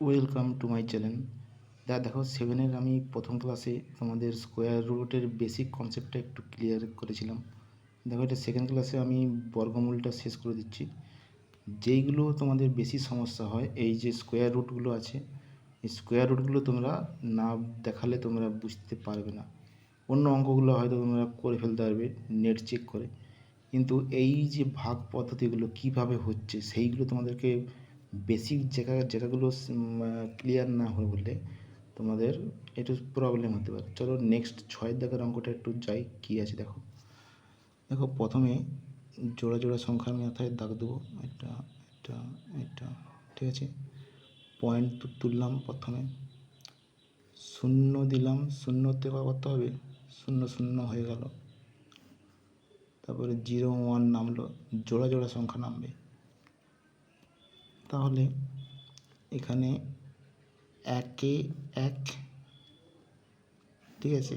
Welcome to my channel দা, দেখো সেভেনের আমি প্রথম ক্লাসে তোমাদের স্কোয়ার রুটের বেসিক কনসেপ্টটা একটু ক্লিয়ার করেছিলাম। দেখো, এটা সেকেন্ড ক্লাসে আমি বর্গমূলটা শেষ করে দিচ্ছি। যেইগুলো তোমাদের বেশি সমস্যা হয়, এই যে স্কোয়ার রুটগুলো আছে, এই স্কোয়ার রুটগুলো তোমরা না দেখালে তোমরা বুঝতে পারবে না। অন্য অঙ্কগুলো হয়তো তোমরা করে ফেলতে পারবে নেট চেক করে। কিন্তু এই যে ভাগ পদ্ধতিগুলো কীভাবে হচ্ছে, সেইগুলো তোমাদেরকে বেসিক জায়গা জায়গাগুলো ক্লিয়ার না হয়ে বললে তোমাদের একটু প্রবলেম হতে পারে। চলো নেক্সট ছয়ের দাগের অঙ্কটা একটু যাই, কী আছে দেখো। দেখো প্রথমে জোড়া জোড়া সংখ্যার মাথায় দাগ দেবো। এটা এটা এটা ঠিক আছে? পয়েন্ট তুললাম প্রথমে। শূন্য দিলাম, শূন্যতে করতে হবে? শূন্য শূন্য হয়ে গেল। তারপরে জিরো ওয়ান নামলো, জোড়া জোড়া সংখ্যা নামবে। তাহলে এখানে একে এক, ঠিক আছে?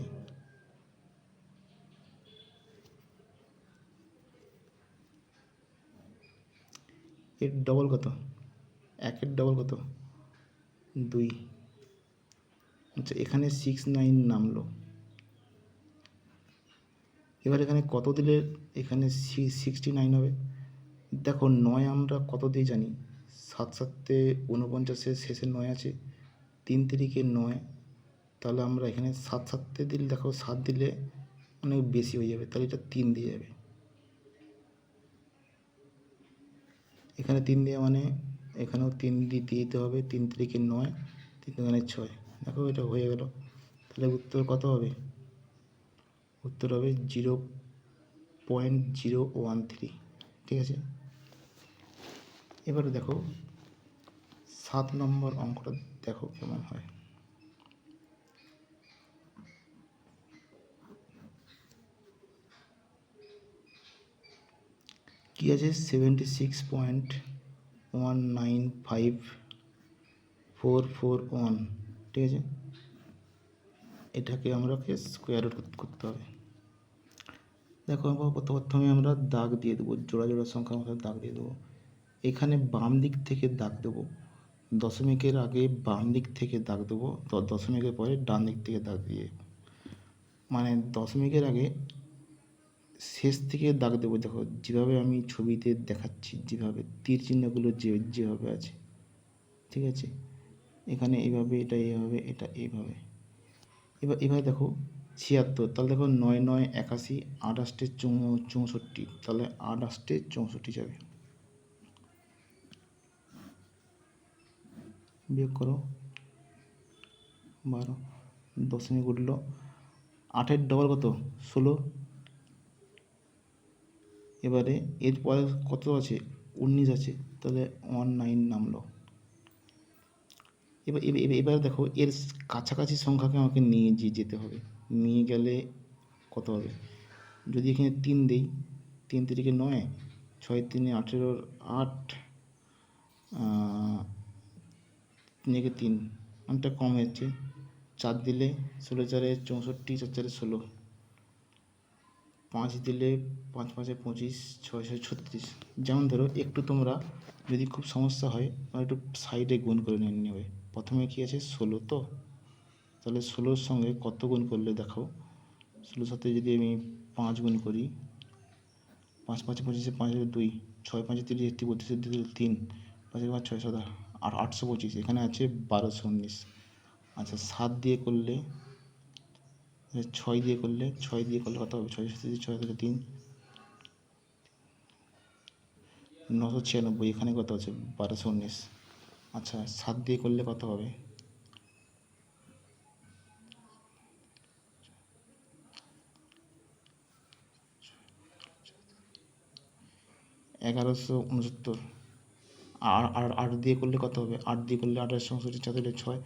এর ডবল কত? একের ডবল কত? দুই। আচ্ছা এখানে সিক্স নাইন নামলো। এবার এখানে কত দিলে এখানে সিক্সটি নাইন হবে? দেখো, নয় আমরা কত দিয়ে জানি? সাত সাতে উনপঞ্চাশের শেষে নয় আছে, তিন তিরিকে নয়, তাহলে আমরা এখানে সাত সাততে দিলে দেখো সাত দিলে অনেক বেশি হয়ে যাবে, তাহলে এটা তিন দিয়ে যাবে। এখানে তিন দিয়ে মানে এখানেও তিন দিয়ে দিতে হবে, তিন তিরিকে নয়, তিন এখানে ছয়, দেখো এটা হয়ে গেল, তাহলে উত্তর কত হবে? উত্তর হবে zero point zero one three, ঠিক আছে? এবারে দেখো, সাত নম্বর অঙ্কটা দেখো কেমন হয়। কি আছে? Seventy six point one nine five four four one ঠিক আছে? এটাকে আমরাকে স্কোয়ার রুট করতে হবে। দেখো, প্রথমে আমরা দাগ দিয়ে দেবো, জোড়া জোড়া সংখ্যা আমরা দাগ দিয়ে দেবো। এখানে বাম দিক থেকে দাগ দেবো। দশমিকের আগে বাম দিক থেকে দাগ দেবো। দশমিকের পরে ডান দিক থেকে দাগ দিয়ে। মানে দশমিকের আগে শেষ থেকে দাগ দেবো। দেখো, যেভাবে আমি ছবিতে দেখাচ্ছি, যেভাবে তীর চিহ্নগুলো যে, যেভাবে আছে, ঠিক আছে? এখানে এইভাবে এটা এইভাবে এটা এইভাবে এবার এবার দেখো, ছিয়াত্তর, তাহলে দেখো নয় নয়, একাশি আঠাশটে চৌষট্টি, তাহলে আঠাশটে চৌষট্টি যাবে। বিয়োগ করো বারো দশমিক উঠল আটের ডবল কত? ষোলো। এবারে এর পরে কত আছে? উনিশ আছে। তাহলে ওয়ান নাইন নামলো। এবার এবার দেখো, এর কাছাকাছি সংখ্যাকে আমাকে নিয়ে যেতে হবে। নিয়ে গেলে কত হবে? যদি এখানে তিন দিই, তিন তিরিকে নয়, ছয় তিনে আঠেরোর আট তিনেকে তিন। অনেকটা কম হয়েছে। চার দিলে ষোলো চারে চৌষট্টি, চার চারে ষোলো। পাঁচ দিলে পাঁচ পাঁচে পঁচিশ, ছয় ছয় ছত্রিশ। যেমন ধরো, একটু তোমরা যদি খুব সমস্যা হয় একটু সাইডে গুণ করে নিয়ে নেবে। প্রথমে কী আছে? ষোলো তো? তাহলে ষোলোর সঙ্গে কত গুণ করলে দেখো ষোলোর সাথে যদি আমি পাঁচ গুণ করি, পাঁচ পাঁচে পঁচিশে পাঁচ দুই, ছয় পাঁচে তিরিশ একটি, বত্রিশে তিন পাঁচে পাঁচ ছয় সাত আর আটশো পঁচিশ, এখানে আছে বারোশো উনিশ। আচ্ছা সাত দিয়ে করলে ছয় দিয়ে করলে, ছয় দিয়ে করলে কত হবে? ছয় সাথে ছয় থেকে তিন। নশো ছিয়ানব্বই, এখানে কত আছে? বারোশো উনিশ। আচ্ছা সাত দিয়ে করলে কত হবে? এগারোশো উনসত্তর। আর আর, আট দিয়ে করলে কত হবে? আট দিয়ে করলে আঠাশ চৌষট্টি চার ছয়,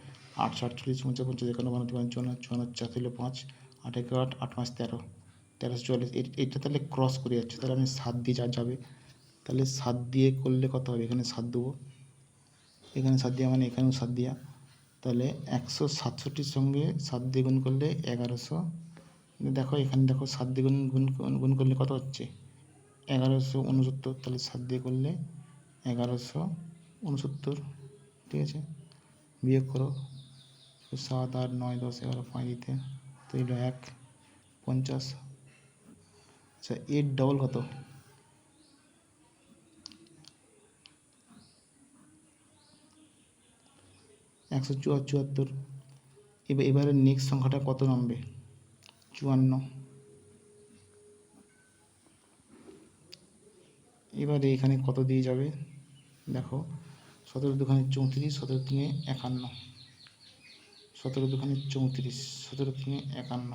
আট সাতচল্লিশ পঞ্চাশ পঞ্চাশ একান্ন বান্ন তিপ্পান্ন চুয়ান্ন চুয়ান্ন চার দিলে পাঁচ, আট একে আট আট পাঁচ তেরো তেরোশো চুয়াল্লিশ। এটা তাহলে ক্রস করে যাচ্ছে। তাহলে আমি সাত দিয়ে যা যাবে, তাহলে সাত দিয়ে করলে কত হবে? এখানে সাত দেবো। এখানে সাত দেওয়া মানে এখানেও সাত দেওয়া। তাহলে একশো সাতষট্টির সঙ্গে সাত দিয়ে গুণ করলে এগারোশো। দেখো, এখানে দেখো সাত দিয়ে গুণ গুণ গুণ করলে কত হচ্ছে? এগারোশো উনসত্তর। তাহলে সাত দিয়ে করলে এগারোশো উনসত্তর ঠিক আছে বিয়োগ করো সাত আট নয় দশ এগারো পাঁচ দিতে তো এলো এক পঞ্চাশ আচ্ছা এর ডবল কত একশো চুয়া চুয়াত্তর এবার এবারে নেক্সট সংখ্যাটা কত নামবে চুয়ান্ন এবারে এখানে কত দিয়ে যাবে দেখো, সতেরো দুখানে চৌত্রিশ, সতেরো তিনে একান্ন। সতেরো দুখানে চৌত্রিশ, সতেরো তিনে একান্ন।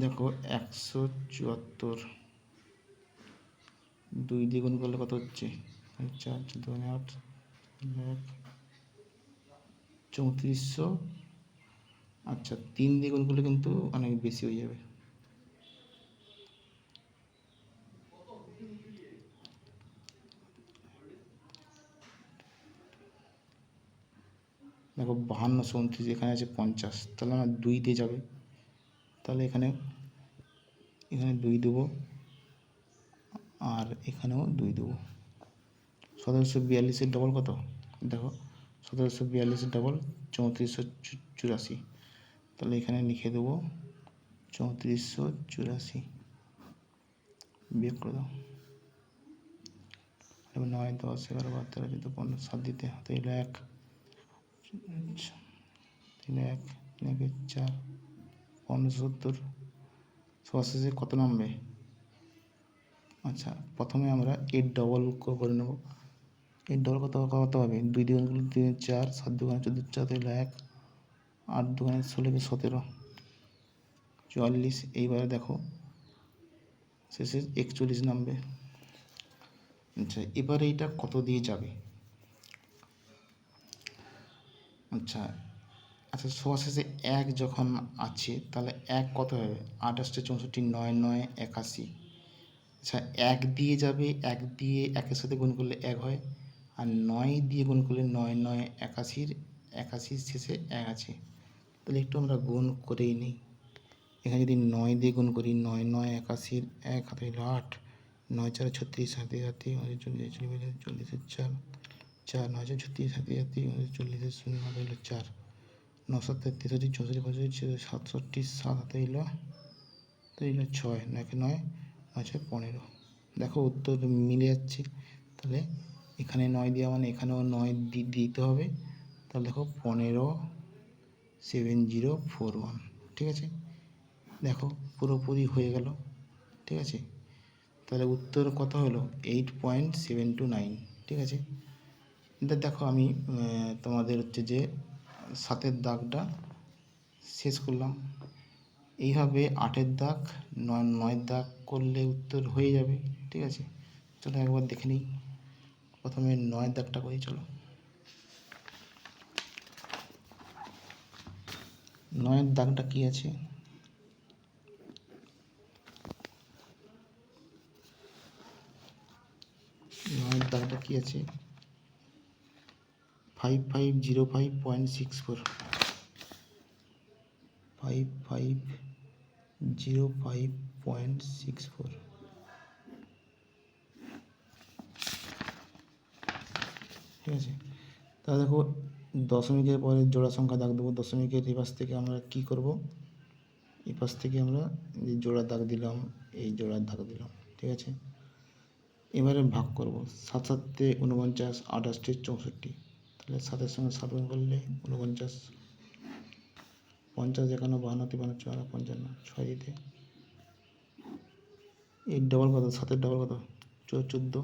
দেখো, একশো চুয়াত্তর। দুই দ্বিগুণ করলে কত হচ্ছে? চার চোদ্দ আট এক। চৌত্রিশশো। আচ্ছা তিন দ্বিগুণ করলে কিন্তু অনেক বেশি হয়ে যাবে। দেখো বাহান্নশো উনত্রিশ এখানে আছে পঞ্চাশ, তাহলে আমার দুই দিয়ে যাবে। তাহলে এখানে এখানে দুই দেবো, আর এখানেও দুই দেবো। সতেরোশো বিয়াল্লিশের ডবল কত? দেখো, সতেরোশো বিয়াল্লিশের ডবল চৌত্রিশশো চুরাশি। তাহলে এখানে লিখে দেবো চৌত্রিশশো চুরাশি। বিয়োগ করে দাও। নয়, দশ, এগারো বারো তেরো চোদ্দ পনেরো, সাত দিতে, হাতে এক। তিন এক, তিন একে, চার পনেরোশো সত্তর। কত নামবে? আচ্ছা প্রথমে আমরা এইট ডবল করে নেব। এইট ডবল কত কত হবে দুই দুগুণ তিন, চার, সাত দুগুণে চোদ্দ, চার তাহলে এক, আট দুগুণে ষোলোকে সতেরো। চুয়াল্লিশ, এইবারে দেখো, শেষে একচল্লিশ নামবে। আচ্ছা এবারে এইটা কত দিয়ে যাবে? আচ্ছা আচ্ছা সবার শেষে এক যখন আছে, তাহলে এক কত হবে? আঠাশটা চৌষট্টি, নয় নয়, একাশি। আচ্ছা এক দিয়ে যাবে, এক দিয়ে একের সাথে গুণ করলে এক হয়। আর নয় দিয়ে গুণ করলে নয় নয়, একাশির একাশির শেষে এক আছে। তাহলে একটু আমরা গুণ করেই নিই। এখানে যদি নয় দিয়ে গুণ করি, নয় নয়, একাশির এক হাতে আট। নয়, চার ছত্রিশ হাতে হাতে চল্লিশ চল্লিশ চল্লিশের চার। চার, নয় চার ছত্রিশ হাতে হাতে আমাদের চল্লিশের শূন্য হাতে হলো চার। নশো তেষট্টি, চৌষট্টি, পঁয়ষট্টি সাতষট্টি, সাত হাতে হলো তো হলো ছয়, নয়কে নয় নয় ছয়, পনেরো। দেখো উত্তর মিলে যাচ্ছে। তাহলে এখানে নয় দেওয়া মানে এখানেও নয় দিতে হবে। তাহলে দেখো পনেরো, সেভেন, জিরো, ফোর, ওয়ান, ঠিক আছে? দেখো পুরোপুরি হয়ে গেল, ঠিক আছে? তাহলে উত্তর কত হলো? Eight point seven two nine, ঠিক আছে? দেখো আমি তোমাদের হচ্ছে যে সাতের দাগটা শেষ করলাম। এইভাবে আটের দাগ, নয় নয়ের দাগ করলে উত্তর হয়ে যাবে, ঠিক আছে? চলো একবার দেখে নিই। প্রথমে নয়ের দাগটা করি, চলো। নয়ের দাগটা কি আছে? নয়ের দাগটা কি আছে? Five five zero five point six four five five zero five point six four ঠিক আছে? তাহলে দেখো, দশমিকের পরে জোড়া সংখ্যা দাগ দেবো। দশমিকের এই পাশ থেকে আমরা কি করব? এই পাশ থেকে আমরা যে জোড়া দাগ দিলাম, এই জোড়ার দাগ দিলাম। ঠিক আছে? এবারে ভাগ করব। সাত সাতে উনপঞ্চাশ আঠাশটি চৌষট্টি। তাহলে সাতের সঙ্গে সাত গুণ করলে উনপঞ্চাশ। পঞ্চাশ একান্ন, বাহান্ন তিপ্পান্ন চুয়ান্ন, পঞ্চান্ন, ছয় দিতে। এই ডবল কত? সাতের ডবল কত? চোদ্দ।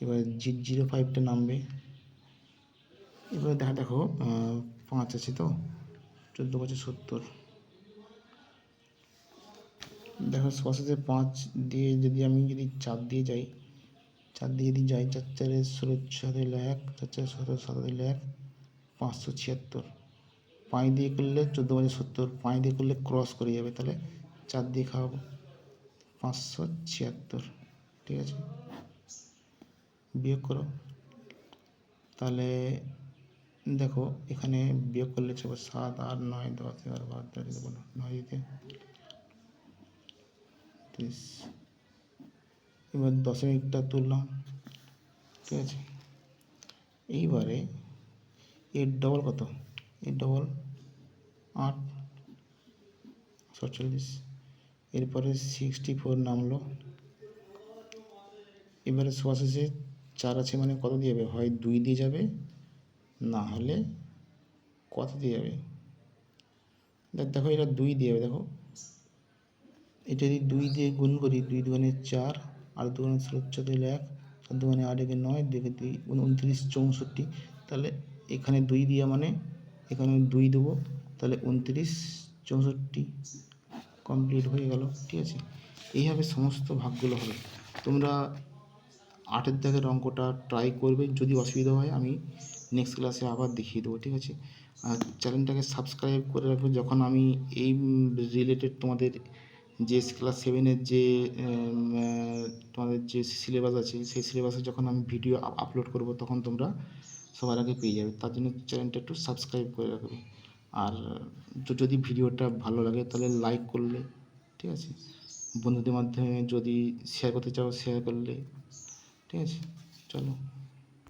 এবার জি জিরো ফাইভটা নামবে। এবারে দেখা দেখো পাঁচ আছে তো? চোদ্দ পাঁচে সত্তর। দেখো পাঁচ দিয়ে যদি আমি যদি চার দিয়ে যাই চার দিয়ে যদি যাই চার চারে ষোলো সাত হলো এক চার চারে সতেরো সাত হলো এক, পাঁচশো ছিয়াত্তর। পাঁচ দিয়ে করলে চোদ্দ পাঁচে সত্তর, পাঁচ দিয়ে করলে ক্রস করে যাবে, তাহলে চার দিয়ে খাওয়াবো। পাঁচশো ছিয়াত্তর, ঠিক আছে? বিয়োগ করো। তাহলে দেখো, এখানে বিয়োগ করলে চলবে সাত, আট, নয়, দশ, এগারো, বারো, তেরো নয় দিতে তিরিশ। এবার দশমিকটা তুললাম। ঠিক আছে? এইবারে এর ডবল কত? এর ডবল আট, সাতচল্লিশ। এরপরে সিক্সটি ফোর নামলো। এবারে শেষে চার আছে মানে কত দিয়ে যাবে? হয় দুই দিয়ে যাবে, না হলে কত দিয়ে যাবে? দেখ, দেখো, এটা দুই দিয়ে যাবে, দেখো। এটা যদি দুই দিয়ে গুণ করি, দুই দুগুণে চার আর দুগুণে ষোলো দিলে এক, আর দুগুণে আট একে নয়, দুই দুই উনত্রিশ চৌষট্টি। তাহলে এখানে দুই দিয়ে মানে এখানে দুই দেবো, তাহলে উনত্রিশ চৌষট্টি কমপ্লিট হয়ে গেল, ঠিক আছে? এইভাবে সমস্ত ভাগগুলো হবে। তোমরা আটের দাগের অঙ্কটা ট্রাই করবে, যদি অসুবিধা হয় আমি নেক্সট ক্লাসে আবার দেখিয়ে দেবো, ঠিক আছে? আর চ্যানেলটাকে সাবস্ক্রাইব করে রাখবে, যখন আমি এই রিলেটেড তোমাদের যে ক্লাস সেভেনের যে তোমাদের যে সিলেবাস আছে, সেই সিলেবাসে যখন আমি ভিডিও আপলোড করব, তখন তোমরা সবার আগে পেয়ে যাবে। তার জন্য চ্যানেলটা একটু সাবস্ক্রাইব করে রাখবে। আর যদি ভিডিওটা ভালো লাগে, তাহলে লাইক করলে, ঠিক আছে? বন্ধুদের মাধ্যমে যদি শেয়ার করতে চাও শেয়ার করলে, ঠিক আছে? চলো।